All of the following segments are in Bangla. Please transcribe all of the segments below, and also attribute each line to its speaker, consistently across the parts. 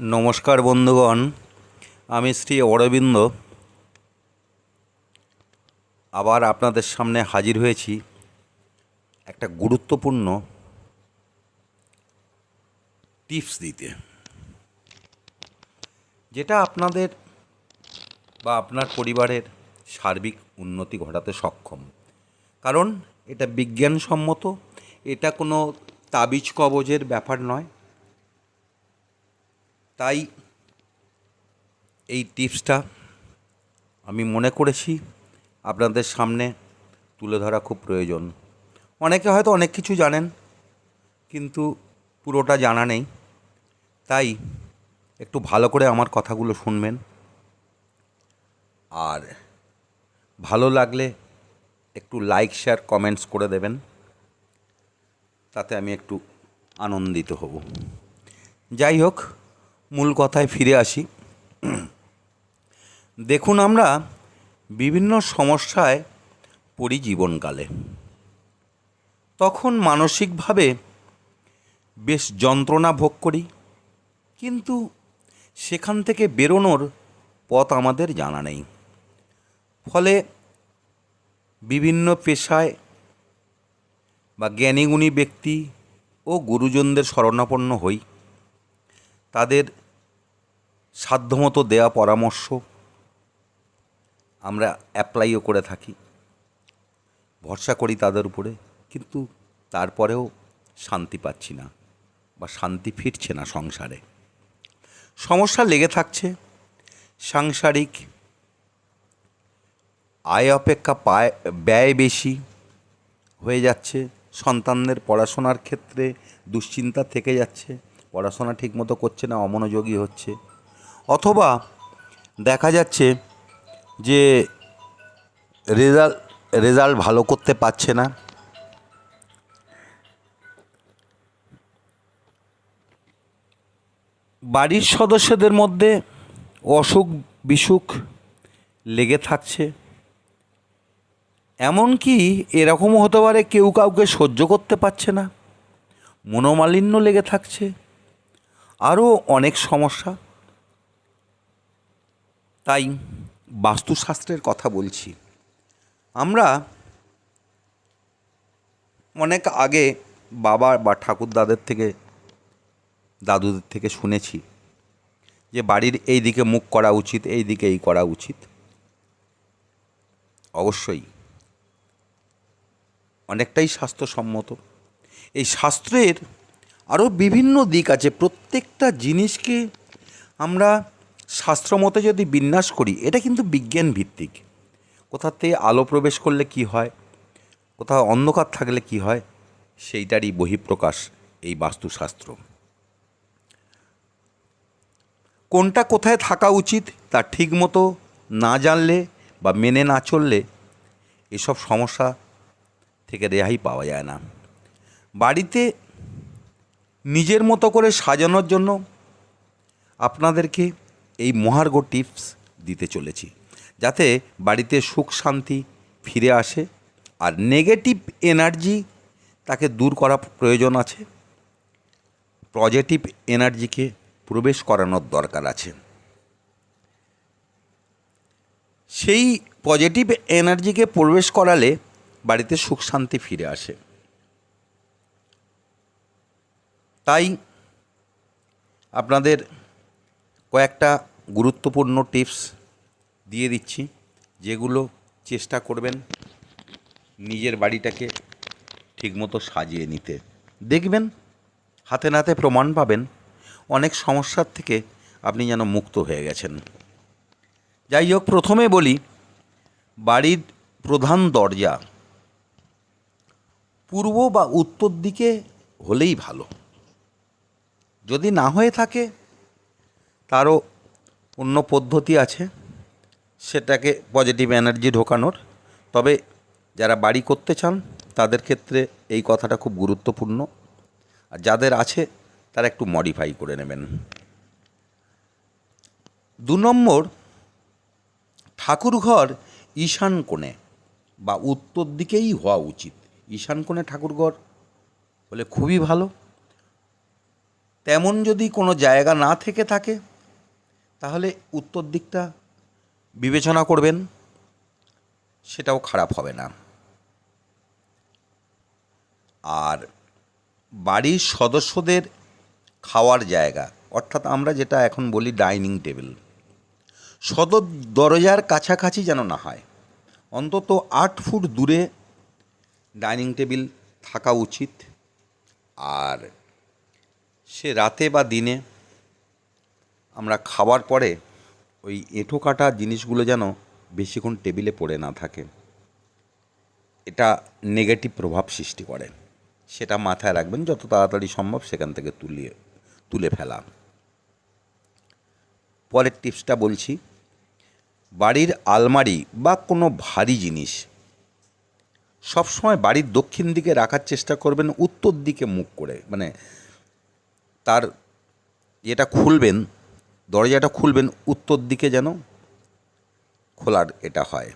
Speaker 1: নমস্কার বন্ধুগণ, আমি শ্রী অরবিন্দ। আবার আপনাদের সামনে হাজির হয়েছি একটা গুরুত্বপূর্ণ টিপস দিতে, যেটা আপনাদের বা আপনার পরিবারের সার্বিক উন্নতি ঘটাতে সক্ষম। কারণ এটা বিজ্ঞানসম্মত, এটা কোনো তাবিজ কবজের ব্যাপার নয়। তাই এই টিপসটা আমি মনে করেছি, আপনাদের সামনে তুলে ধরা খুব প্রয়োজন। অনেকে হয়তো অনেক কিছু জানেন, কিন্তু পুরোটা জানা নেই। তাই একটু ভালো করে আমার কথাগুলো শুনবেন। আর ভালো লাগলে একটু লাইক শেয়ার কমেন্টস করে দেবেন। তাতে আমি একটু আনন্দিত হব। যাই হোক মূল কথায় ফিরে আসি। দেখুন আমরা বিভিন্ন সমস্যায় পড়ি জীবনকালে। তখন মানসিকভাবে বেশ যন্ত্রণা ভোগ করি, কিন্তু সেখান থেকে বেরোনোর পথ আমাদের জানা নেই। ফলে বিভিন্ন পেশায় বা জ্ঞানীগুণী ব্যক্তি ও গুরুজনদের শরণাপন্ন হই। তাদের সাধ্যমতো দেওয়া পরামর্শ আমরা অ্যাপ্লাইও করে থাকি। ভরসা করি তাদের উপরে, কিন্তু তারপরেও শান্তি পাচ্ছি না বা শান্তি ফিরছে না সংসারে। সমস্যা লেগে থাকছে, সাংসারিক আয় অপেক্ষা পায়, ব্যয় বেশি হয়ে যাচ্ছে, সন্তানদের পড়াশোনার ক্ষেত্রে দুশ্চিন্তা থেকে যাচ্ছে, পড়াশোনা ঠিকমতো করছে না, অমনোযোগী হচ্ছে। অথবা দেখা যাচ্ছে যে রেজাল্ট রেজাল্ট ভালো করতে পারছে না। বাড়ির সদস্যদের মধ্যে অসুখ বিসুখ লেগে থাকছে। এমনকি এরকমও হতে পারে কেউ কাউকে সহ্য করতে পারছে না। মনোমালিন্য লেগে থাকছে। আরও অনেক সমস্যা। তাই বাস্তুশাস্ত্রের কথা বলছি। আমরা অনেক আগে বাবা বা ঠাকুরদাদের থেকে, দাদুদের থেকে শুনেছি যে বাড়ির এই দিকে মুখ করা উচিত, এই দিকে এই করা উচিত। অবশ্যই। অনেকটাই স্বাস্থ্যসম্মত। এই শাস্ত্রের আরও বিভিন্ন দিক আছে। প্রত্যেকটা জিনিসকে আমরা শাস্ত্রমতে যদি বিন্যাস করি, এটা কিন্তু বিজ্ঞান ভিত্তিক কোথাতে আলো প্রবেশ করলে কি হয়? কোথাও অন্ধকার থাকলে কি হয়? সেইটারই বহিঃপ্রকাশ এই বাস্তুশাস্ত্র। কোনটা কোথায় থাকা উচিত, তা ঠিকমতো না জানলে বা মেনে না চললে এসব সমস্যা থেকে রেহাই পাওয়া যায় না। বাড়িতে নিজের মতো করে সাজানোর জন্য আপনাদেরকে এই মহার্ঘ টিপস দিতে চলেছি, যাতে বাড়িতে সুখ শান্তি ফিরে আসে আর নেগেটিভ এনার্জি তাকে দূর করা প্রয়োজন আছে। পজিটিভ এনার্জিকে প্রবেশ করানোর দরকার আছে। সেই পজিটিভ এনার্জিকে প্রবেশ করালে বাড়িতে সুখ শান্তি ফিরে আসে। তাই আপনাদের কয়েকটা গুরুত্বপূর্ণ টিপস দিয়ে দিচ্ছি, যেগুলো চেষ্টা করবেন নিজের বাড়িটাকে ঠিকমতো সাজিয়ে নিতে। দেখবেন, হাতে নাতে প্রমাণ পাবেন অনেক সমস্যার থেকে আপনি যেন মুক্ত হয়ে গেছেন। যাই হোক, প্রথমে বলি, বাড়ির প্রধান দরজা পূর্ব বা উত্তর দিকে হলেই ভালো। যদি না হয়ে থাকে, তারও অন্য পদ্ধতি আছে, সেটাকে পজিটিভ এনার্জি ঢোকানোর। তবে যারা বাড়ি করতে চান, তাদের ক্ষেত্রে এই কথাটা খুব গুরুত্বপূর্ণ। আর যাদের আছে, তারা একটু মডিফাই করে নেবেন। দু নম্বর, ঠাকুরঘর ঈশান কোণে বা উত্তর দিকেই হওয়া উচিত। ঈশান কোণে ঠাকুরঘর হলে খুবই ভালো। তেমন যদি কোনো জায়গা না থেকে থাকে তাহলে উত্তর দিকটা বিবেচনা করবেন, সেটাও খারাপ হবে না। আর বাড়ির সদস্যদের খাওয়ার জায়গা, অর্থাৎ আমরা যেটা এখন বলি ডাইনিং টেবিল, সদর দরজার কাছাকাছি যেন না হয়, অন্তত আট ফুট দূরে ডাইনিং টেবিল থাকা উচিত। আর সে রাতে বা দিনে আমরা খাওয়ার পরে ওই এঁঠো কাটা জিনিসগুলো যেন বেশিক্ষণ টেবিলে পড়ে না থাকে। এটা নেগেটিভ প্রভাব সৃষ্টি করে। সেটা মাথায় রাখবেন, যত তাড়াতাড়ি সম্ভব সেখান থেকে তুলিয়ে, তুলে ফেলা। পরের টিপসটা বলছি, বাড়ির আলমারি বা কোনো ভারী জিনিস সবসময় বাড়ির দক্ষিণ দিকে রাখার চেষ্টা করবেন, উত্তর দিকে মুখ করে। মানে তার যেটা খুলবেন দরজাটা খুলবেন উত্তর দিকে যেন খোলার এটা হয়।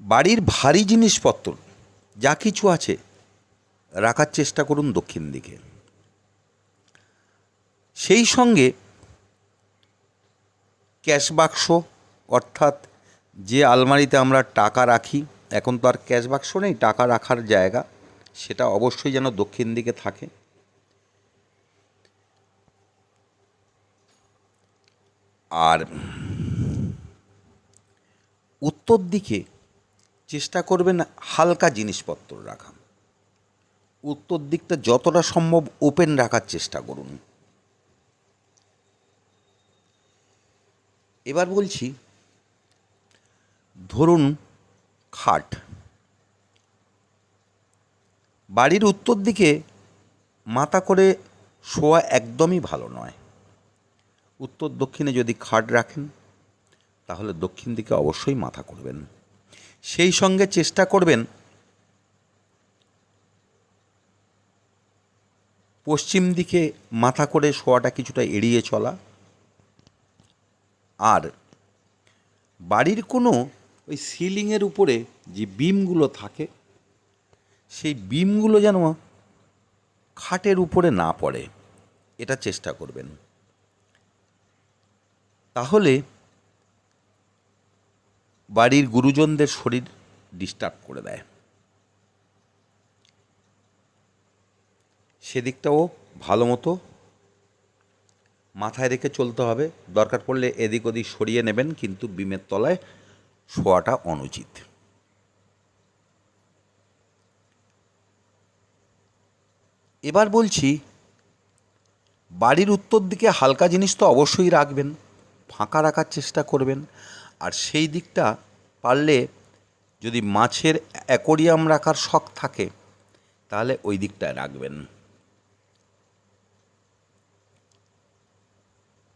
Speaker 1: বাড়ির ভারী জিনিসপত্র, যা কিছু আছে, রাখার চেষ্টা করুন দক্ষিণ দিকে। সেই সঙ্গে ক্যাশ বাক্স, অর্থাৎ যে আলমারিতে আমরা টাকা রাখি, এখন তো আর ক্যাশ বাক্স নেই, টাকা রাখার জায়গা, সেটা অবশ্যই যেন দক্ষিণ দিকে থাকে। আর উত্তর দিকে চেষ্টা করবেন হালকা জিনিসপত্র রাখা। উত্তর দিকটা যতটা সম্ভব ওপেন রাখার চেষ্টা করুন। এবার বলছি, ধরুন খাট। বাড়ির উত্তর দিকে মাথা করে শোয়া একদমই ভালো নয়। উত্তর দক্ষিণে যদি খাট রাখেন, তাহলে দক্ষিণ দিকে অবশ্যই মাথা করবেন। সেই সঙ্গে চেষ্টা করবেন পশ্চিম দিকে মাথা করে শোয়াটা কিছুটা এড়িয়ে চলা। আর বাড়ির কোনো ওই সিলিংয়ের উপরে যে বিমগুলো থাকে, সেই বিমগুলো যেন খাটের উপরে না পড়ে, এটা চেষ্টা করবেন। তাহলে বাড়ির গুরুজনদের শরীর ডিস্টার্ব করে দেয়। সেদিকটাও ভালো মতো মাথায় রেখে চলতে হবে। দরকার পড়লে এদিক ওদিক সরিয়ে নেবেন, কিন্তু বিমের তলায় শোয়াটা অনুচিত। এবার বলছি, বাড়ির উত্তর দিকে হালকা জিনিস তো অবশ্যই রাখবেন। ফাঁকা রাখার চেষ্টা করবেন। আর সেই দিকটা পারলে যদি মাছের অ্যাকোরিয়াম রাখার শখ থাকে, তাহলে ওই দিকটায় রাখবেন।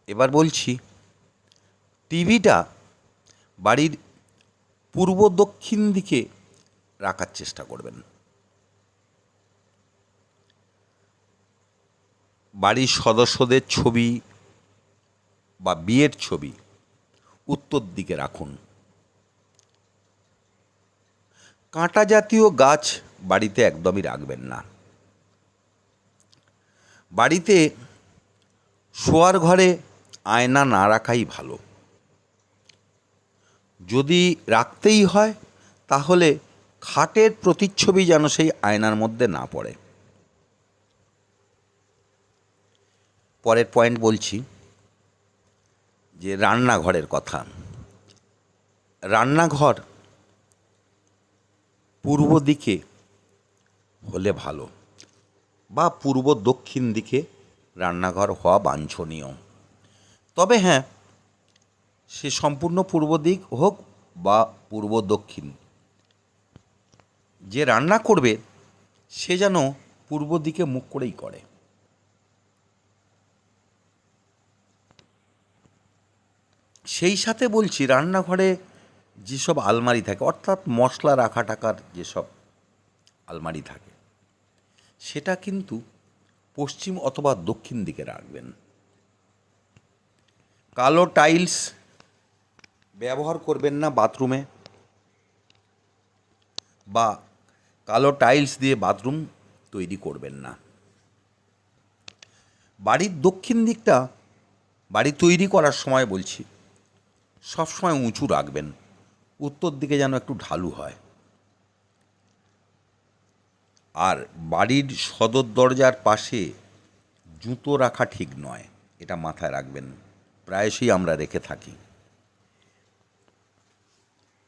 Speaker 1: এবার বলছি, টিভিটা বাড়ির পূর্ব দক্ষিণ দিকে রাখার চেষ্টা করবেন। বাড়ির সদস্যদের ছবি বা বিয়ের ছবি উত্তর দিকে রাখুন। কাঁটা জাতীয় গাছ বাড়িতে একদমই রাখবেন না। বাড়িতে শোয়ার ঘরে আয়না না রাখাই ভালো। যদি রাখতেই হয়, তাহলে খাটের প্রতিচ্ছবি যেন সেই আয়নার মধ্যে না পড়ে। পরের পয়েন্ট বলছি। যে রান্নাঘরের কথা। রান্নাঘর পূর্ব দিকে হলে ভালো, বা পূর্ব দক্ষিণ দিকে রান্নাঘর হওয়া বাঞ্ছনীয়। তবে হ্যাঁ সে সম্পূর্ণ পূর্ব দিক হোক বা পূর্ব দক্ষিণ। যে রান্না করবে, সে যেন পূর্ব দিকে মুখ করেই করে। সেই সাথে বলছি, রান্নাঘরে যেসব আলমারি থাকে, অর্থাৎ মশলা রাখা টাকার যেসব আলমারি থাকে, সেটা কিন্তু পশ্চিম অথবা দক্ষিণ দিকে রাখবেন। কালো টাইলস ব্যবহার করবেন না বাথরুমে, বা কালো টাইলস দিয়ে বাথরুম তৈরি করবেন না। বাড়ির দক্ষিণ দিকটা বাড়ি তৈরি করার সময় বলছি সবসময় উঁচু রাখবেন। উত্তর দিকে যেন একটু ঢালু হয়। আর বাড়ির সদর দরজার পাশে জুতো রাখা ঠিক নয়, এটা মাথায় রাখবেন। প্রায়শই আমরা রেখে থাকি।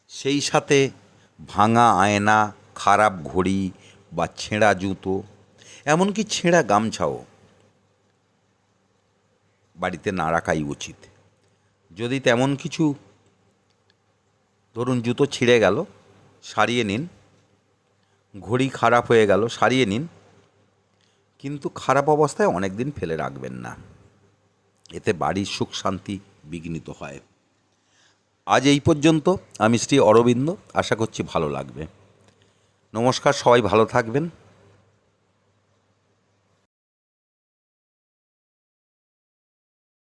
Speaker 1: সেই সাথে ভাঙা আয়না, খারাপ ঘড়ি বা ছেঁড়া জুতো, এমনকি ছেঁড়া গামছাও বাড়িতে না রাখাই উচিত। যদি তেমন কিছু, ধরুন জুতো ছিঁড়ে গেল, সারিয়ে নিন, ঘড়ি খারাপ হয়ে গেল, সারিয়ে নিন, কিন্তু খারাপ অবস্থায় অনেক দিন ফেলে রাখবেন না। এতে বাড়ির সুখ শান্তি বিঘ্নিত হয়। আজ এই পর্যন্ত, আমি শ্রী অরবিন্দ, আশা করছি ভালো লাগবে। নমস্কার, সবাই ভালো থাকবেন।